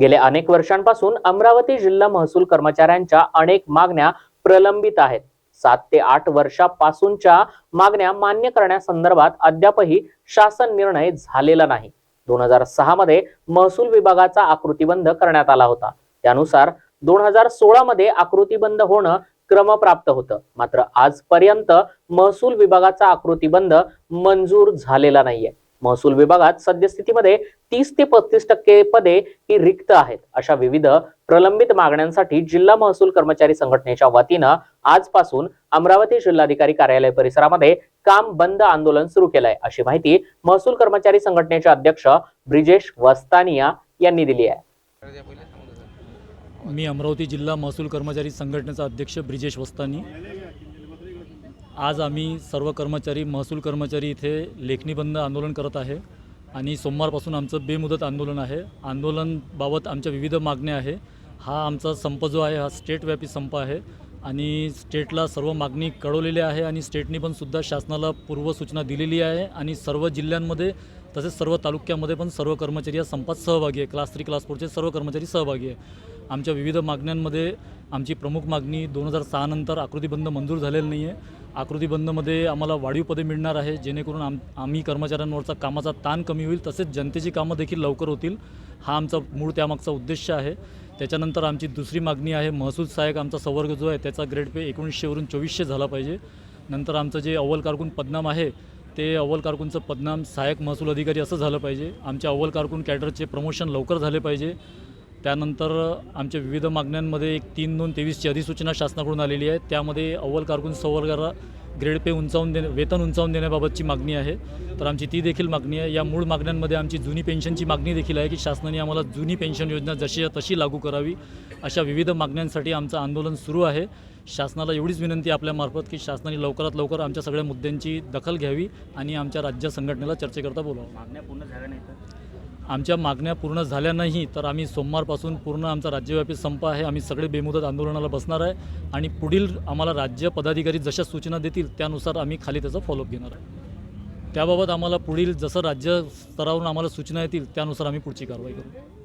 गेल्या अनेक वर्षांपासून अमरावती जिल्हा महसूल कर्मचाऱ्यांच्या अनेक मागण्या प्रलंबित आहेत. सात ते आठ वर्षापासूनच्या मागण्या मान्य करण्यासंदर्भात अद्यापही शासन निर्णय झालेला नाही. दोन हजार सहा मध्ये महसूल विभागाचा आकृतीबंध करण्यात आला होता. त्यानुसार दोन हजार सोळा मध्ये आकृतीबंध होणं क्रमप्राप्त होतं. मात्र आजपर्यंत महसूल विभागाचा आकृतीबंध मंजूर झालेला नाहीये. महसूल विभागात सद्यस्थितीमध्ये तीस ते पस्तीस टक्के पदे ही रिक्त आहेत. अशा विविध प्रलंबित मागण्यांसाठी जिल्हा महसूल कर्मचारी संघटनेच्या वतीनं आजपासून अमरावती जिल्हाधिकारी कार्यालय परिसरामध्ये काम बंद आंदोलन सुरू केलंय अशी माहिती महसूल कर्मचारी संघटनेचे अध्यक्ष ब्रिजेश वस्तानिया यांनी दिली आहे. मी अमरावती जिल्हा महसूल कर्मचारी संघटनेचा अध्यक्ष ब्रिजेश वस्तानी. आज आम्ही सर्व कर्मचारी महसूल कर्मचारी इथे लेखणीबंद आंदोलन करत आहे आणि सोमवारपासून आमचं बेमुदत आंदोलन आहे. आंदोलनबाबत आमच्या विविध मागण्या आहे. हा आमचा संप जो आहे हा स्टेटव्यापी संप आहे आणि स्टेटला सर्व मागणी कळवलेली आहे आणि स्टेटनी पण सुद्धा शासनाला पूर्वसूचना दिलेली आहे आणि सर्व जिल्ह्यांमध्ये तसेच सर्व तालुक्यामध्ये पण सर्व कर्मचारी या संपात सहभागी आहे. क्लास थ्री क्लास फोरचे सर्व कर्मचारी सहभागी आहे. आमच्या विविध मागण्यांमध्ये आमची प्रमुख मागणी दोन हजार सहानंतर आकृतीबंद मंजूर झालेलं नाही आहे आकृतीबंधमध्ये आम्हाला वाढीव पदे मिळणार आहे जेणेकरून आम आम्ही कर्मचाऱ्यांवरचा कामाचा ताण कमी होईल तसेच जनतेची कामं देखील लवकर होतील हा आमचा मूळ त्यामागचा उद्देश आहे. त्याच्यानंतर आमची दुसरी मागणी आहे महसूल सहाय्यक आमचा संवर्ग जो आहे त्याचा ग्रेड पे एकोणीसशेवरून चोवीसशे झाला पाहिजे. नंतर आमचं जे अव्वल कारकून पदनाम आहे ते अव्वल कारकूनचं पदनाम सहाय्यक महसूल अधिकारी असं झालं पाहिजे. आमच्या अव्वल कारकून कॅडरचे प्रमोशन लवकर झाले पाहिजे. त्यानंतर आमच्या विविध मागण्यांमध्ये एक तीन दोन तेवीसची अधिसूचना शासनाकडून आलेली आहे. त्यामध्ये अव्वल कारकून संवर्गाला ग्रेड पे उंचावून देणे वेतन उंचावून देण्याबाबतची मागणी आहे. तर आमची ती देखील मागणी आहे. या मूळ मागण्यांमध्ये आमची जुनी पेन्शनची मागणी देखील आहे की शासनाने आम्हाला जुनी पेन्शन योजना जशी तशी लागू करावी अशा विविध मागण्यांसाठी आमचं आंदोलन सुरू आहे. शासनाला एवढीच विनंती आपल्यामार्फत की शासनाने लवकरात लवकर आमच्या सगळ्या मुद्द्यांची दखल घ्यावी आणि आमच्या राज्य संघटनेला चर्चेकरता बोलावं. मागण्या पूर्ण झाल्या नाही आमच्या मागण्या पूर्ण झाल्या नाही तर आम्ही सोमवारपासून पूर्ण आमचा राज्यव्यापी संप आहे. आम्ही सगळे बेमुदत आंदोलनाला बसणार आहे आणि पुढील आम्हाला राज्य पदाधिकारी जशा सूचना देतील त्यानुसार आम्ही खाली त्याचा फॉलोअप घेणार आहे. त्याबाबत आम्हाला पुढील जसं राज्य स्तरावरून आम्हाला सूचना येतील त्यानुसार आम्ही पुढची कारवाई करू.